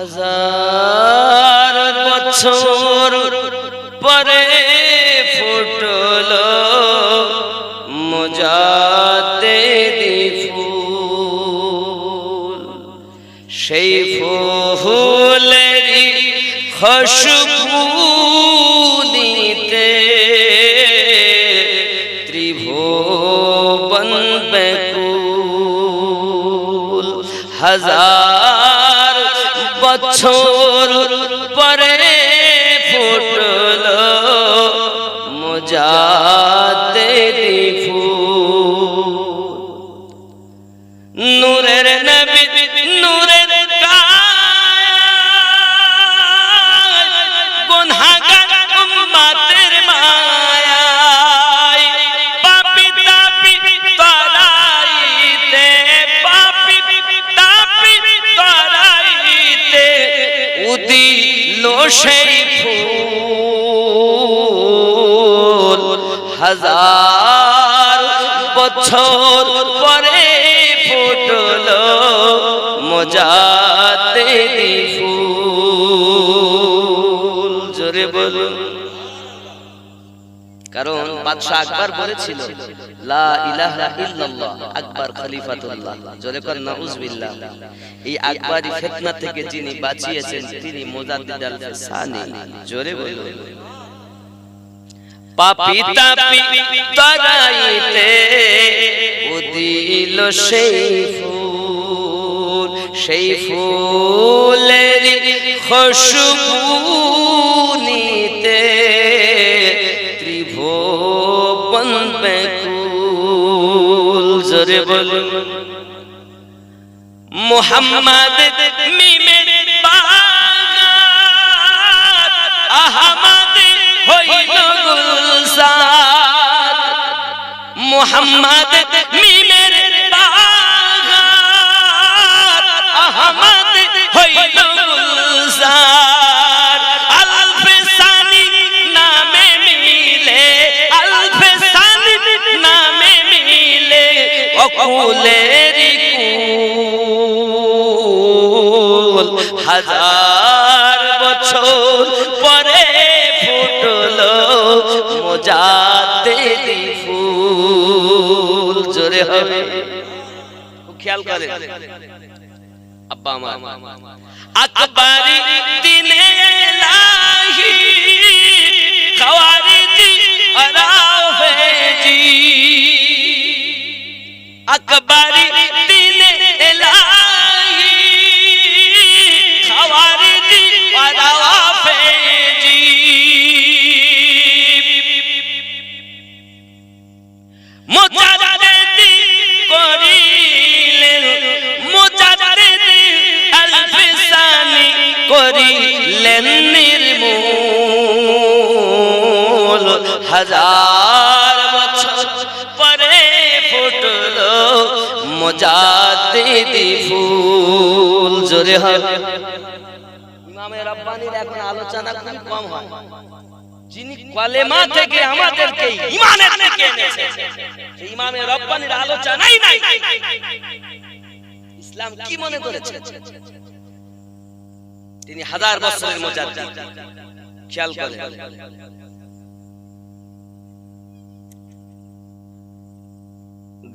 হাজার বছর পরে ফুটল মজাতে ফুল। সেই ফুলেরই খুশবু নিতে ত্রিভুবন বেকুল হাজার বছর পরে ফুটল মজাতে সেই ফুল হাজার বছর পরে ফুটল মজাতে ফুল। জোরে বলুন। কারণ বাদশাহ আকবর বলেছিল লা ইলাহা ইল্লাল্লাহ আকবর খলিফাতুল্লাহ। জোরে কর নাউজুবিল্লাহ। এই আকবরি ফিতনা থেকে যিনি বাঁচিয়েছেন তিনি মুজাদ্দিদ আল সানি। জোরে বলুন। পাপি তাপি তরাইতে উদিল সেই ফুল সেই ফুলের খুশবু জোরে বলুন। মোহাম্মদ মিমের আহমদ মোহাম্মদ আহমদ হইল গুলজার কুল হাজার বছর পরে ফুটল মজাতে ফুল। জোরে হবে। খেয়াল করে আব্বা আমার আকবারি দিনে লাহি মোজাদ্দেদি করিলেন মোজাদ্দেদি আলফিসানি করিলেন নির্মূল। হাজার বছর পরে ফুটল মোজাদ্দেদি ফুল, জোরে হবে ইমামে রব্বানির এখন আলোচনা খুব কম হয়। যিনি কলেমা থেকে আমাদেরকে ইমানের এনেছে। সেই ইমামে রব্বানির আলোচনাই নাই ইসলাম কি মনে করেছে? তিনি হাজার বছরের মুজাদ্দিদ। খেয়াল করেন।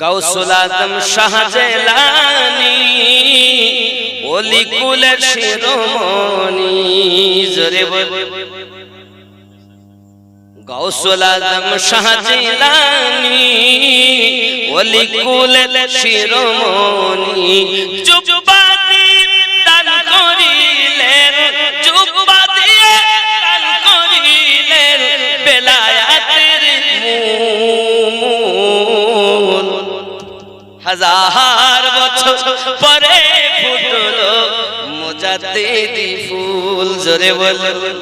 গাউসুল আজম শাহজালানি ওলি কুলের শিরোমণি, জোরে বল গাউসুল আজম শাহজিলানি, ওলি কুলের শিরোমণি। জুব্বাদি দান করিলেন জুব্বা দিয়ে দান করিলেন, বেলায়াতের হাজার বছর পরে ফুটলো মোজাতে ফুল, জোরে বলুন।